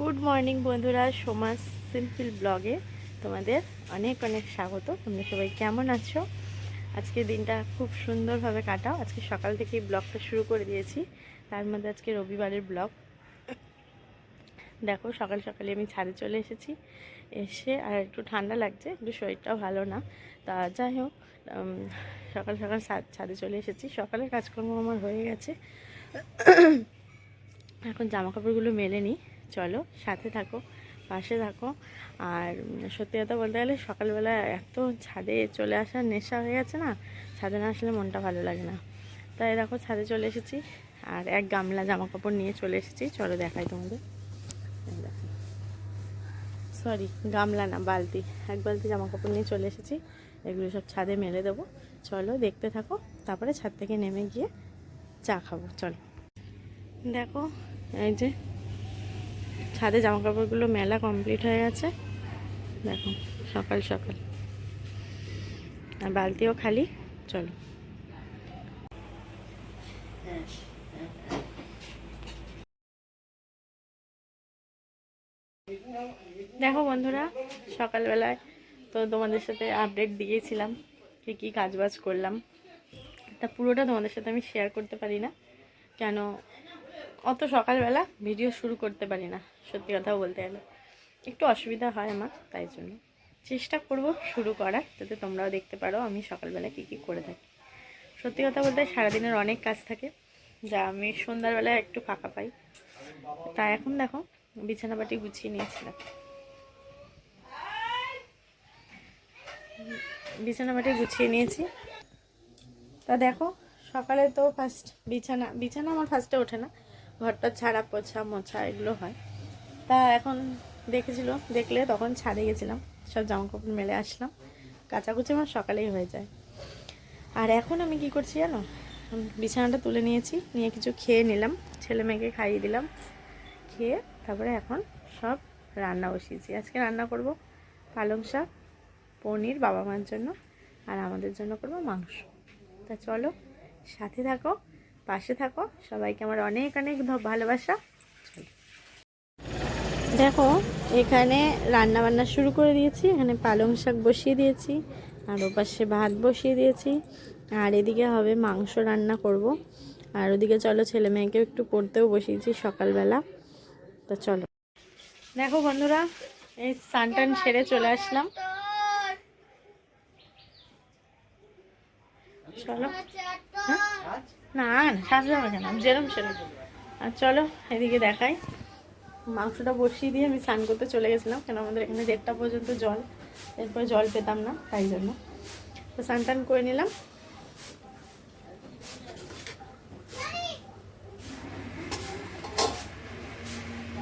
Good morning বন্ধুরা। সমাজ simple ব্লগে তোমাদের অনেক অনেক স্বাগত। তোমরা সবাই কেমন আছো? আজকে দিনটা খুব সুন্দরভাবে কাটাও। আজকে সকাল থেকেই ব্লগটা শুরু করে দিয়েছি। তার মধ্যে আজকে রবিবারের ব্লগ। দেখো, সকাল সকালে আমি ছাদে চলে এসেছি। এসে আর একটু ঠান্ডা লাগছে একটু শরীরটাও ভালো না। তা যাই হোক সকাল সকাল ছাদে চলে এসেছি। সকালের কাজকর্ম আমার হয়ে গেছে। এখন জামা কাপড়গুলো মেলে নিই। চলো, সাথে থাকো, পাশে থাকো। আর সত্যি কথা বলতে গেলে সকালবেলা এত ছাদে চলে আসার নেশা হয়ে গেছে না, ছাদে না আসলে মনটা ভালো লাগে না। তাই দেখো, ছাদে চলে এসেছি, আর এক গামলা জামা কাপড় নিয়ে চলে এসেছি। চলো দেখাই তোমাদের। সরি গামলা না, বালতি, এক বালতি জামা কাপড় নিয়ে চলে এসেছি। এগুলো সব ছাদে মেলে দেবো। চলো দেখতে থাকো, তারপরে ছাদ থেকে নেমে গিয়ে চা খাব, চলো। দেখো, এই যে ছাদে জামা কাপড়গুলো মেলা কমপ্লিট হয়ে গেছে। দেখো, সকাল সকাল। আর বালতিও খালি, চলো। দেখো বন্ধুরা, সকালবেলায় তো তোমাদের সাথে আপডেট দিয়েছিলাম কি কী কাজবাজ করলাম। তা পুরোটা তোমাদের সাথে আমি শেয়ার করতে পারি না। কেন অত সকালবেলা ভিডিও শুরু করতে পারি না, সত্যি কথা বলতে গেলে। একটু অসুবিধা হয় আমার, তাই জন্য। চেষ্টা করব শুরু করার, যাতে তোমরাও দেখতে পারো আমি সকালবেলা কী কী করে থাকি। সত্যি কথা বলতে সারাদিনের অনেক কাজ থাকে, যা আমি সন্ধ্যাবেলায় একটু ফাঁকা পাই। তা এখন দেখো বিছানা বিছানাবাটি গুছিয়ে নিয়েছিলাম। বিছানা বিছানাবাটি গুছিয়ে নিয়েছি। তা দেখো, সকালে তো ফার্স্ট বিছানা বিছানা আমার ফার্স্টে ওঠে না। ঘরটা ছাড়া পোছা মোছা এগুলো হয়। তা এখন দেখেছিল, দেখলে তখন ছাদে গেছিলাম, সব জামা কাপড় মেলে আসলাম। কাচাকুচি আমার সকালেই হয়ে যায়। আর এখন আমি কি করছি জানো? বিছানাটা তুলে নিয়েছি, নিয়ে কিছু খেয়ে নিলাম, ছেলে মেয়েকে খাইয়ে দিলাম, খেয়ে তারপরে এখন সব রান্না বসিয়েছি। আজকে রান্না করব পালং শাক, পনির বাবা মার জন্য, আর আমাদের জন্য করব মাংস। তা চলো, সাথে থাকো। পাশে থাকো। সবাইকে আমার অনেক অনেক ভালোবাসা। দেখো, এখানে রান্না বান্না শুরু করে দিয়েছি। এখানে পালং শাক বসিয়ে দিয়েছি, আর ওপাশে ভাত বসিয়ে দিয়েছি। আর এদিকে হবে মাংস রান্না করব। আর ওদিকে চলো ছেলে মেয়েকেও একটু পড়তেও বসিয়েছি সকালবেলা। তো চলো। দেখো বন্ধুরা, এই স্নান টান সেরে চলে আসলাম। চলো। হ্যাঁ? না না, সাজতে হবে কেন আমি যেরম সেরম। আর চলো, এদিকে দেখাই। মাংসটা বসিয়ে দিয়ে আমি স্নান করতে চলে গেছিলাম, কেন আমাদের এখানে দেড়টা পর্যন্ত জল। এরপরে জল পেতাম না, তাই জন্য। তো স্নান টান করে নিলাম।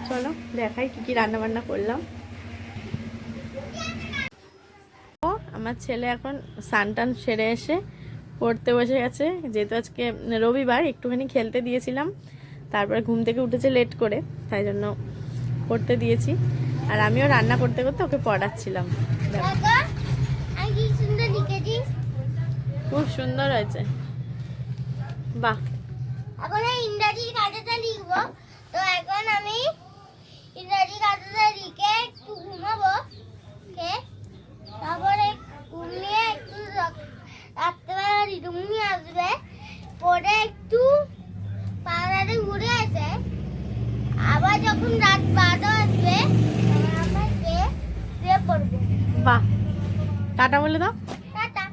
চলো, দেখাই কি কি রান্না বান্না করলাম আমার ছেলে এখন স্নান টান সেরে এসে পড়তে বসে গেছে। যেহেতু আজকে রবিবার একটুখানি খেলতে দিয়েছিলাম। তারপরে ঘুম থেকে উঠেছে লেট করে তাই জন্য পড়তে দিয়েছি। আর আমিও রান্না করতে করতে ওকে পড়াচ্ছিলাম। খুব সুন্দর হয়েছে। বাহ। এখন ইংরাজি কাজটা লিখব। তো এখন আমি ইংরাজি কাজটা লিখে একটু ঘুমাবো। তারপরে ঘুমিয়ে একটু রাত- রাত্রেবেলা রিটুমনি আসবে পরে একটু পাড়াতে ঘুরে আবার যখন রাত বারোটা আসবে আমাকে বাহ। টাটা বলে দাও। টাটা।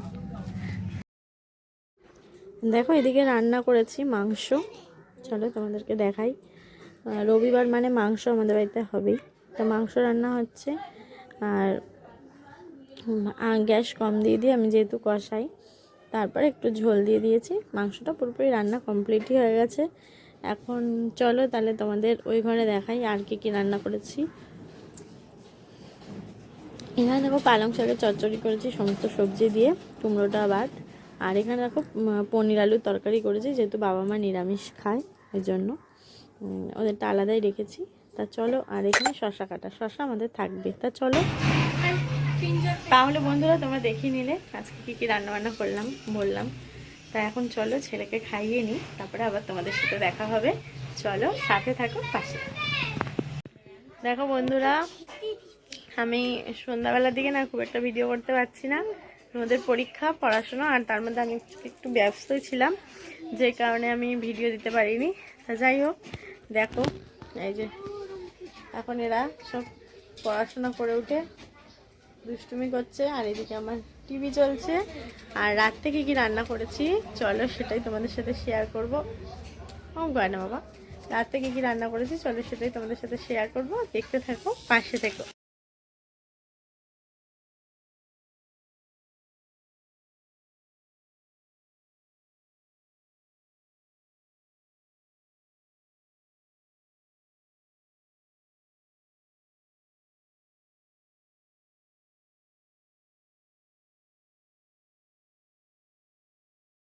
দেখো এদিকে রান্না করেছি মাংস। চলো তোমাদেরকে দেখাই। রবিবার মানে মাংস আমাদের বাড়িতে হবেই। তো মাংস রান্না হচ্ছে আর গ্যাস কম দিয়ে দিয়ে আমি যেহেতু কষাই তারপরে একটু ঝোল দিয়ে দিয়েছি। মাংসটা পুরোপুরি রান্না কমপ্লিটই হয়ে গেছে। এখন চলো তাহলে তোমাদের ওই ঘরে দেখাই আর কি কি রান্না করেছি। এখানে দেখো পালং শাকের চচ্চড়ি করেছি সমস্ত সবজি দিয়ে কুমড়োটা বাদ আর এখানে দেখো পনির আলুর তরকারি করেছি, যেহেতু বাবা মা নিরামিষ খায় ওই জন্য ওদেরটা আলাদাই রেখেছি। তা চলো, আর এখানে শশা কাটা, শশা আমাদের থাকবে। তা চলো। তাহলে বন্ধুরা তোমরা দেখিয়ে নিলে, আজকে কী কী রান্নাবান্না করলাম, বললাম। তা এখন চলো ছেলেকে খাইয়ে নিই, তারপরে আবার তোমাদের সাথে দেখা হবে। চলো সাথে থাকো, পাশে দেখো বন্ধুরা, আমি সন্ধ্যাবেলার দিকে না খুব একটা ভিডিও করতে পারছি না। ওদের পরীক্ষা, পড়াশোনা, আর তার মধ্যে আমি একটু ব্যস্ত ছিলাম, যে কারণে আমি ভিডিও দিতে পারিনি। তা যাই হোক, দেখো, এই যে, এখন এরা সব পড়াশোনা করে উঠে দুষ্টুমি করছে, আর এদিকে আমার টিভি চলছে। আর রাত থেকে কি রান্না করেছি? চলো সেটাই তোমাদের সাথে শেয়ার করব। ও গয়না বাবা। রাত থেকে কি রান্না করেছি? চলো সেটাই তোমাদের সাথে শেয়ার করব। দেখতে থাকো, পাশে থেকো।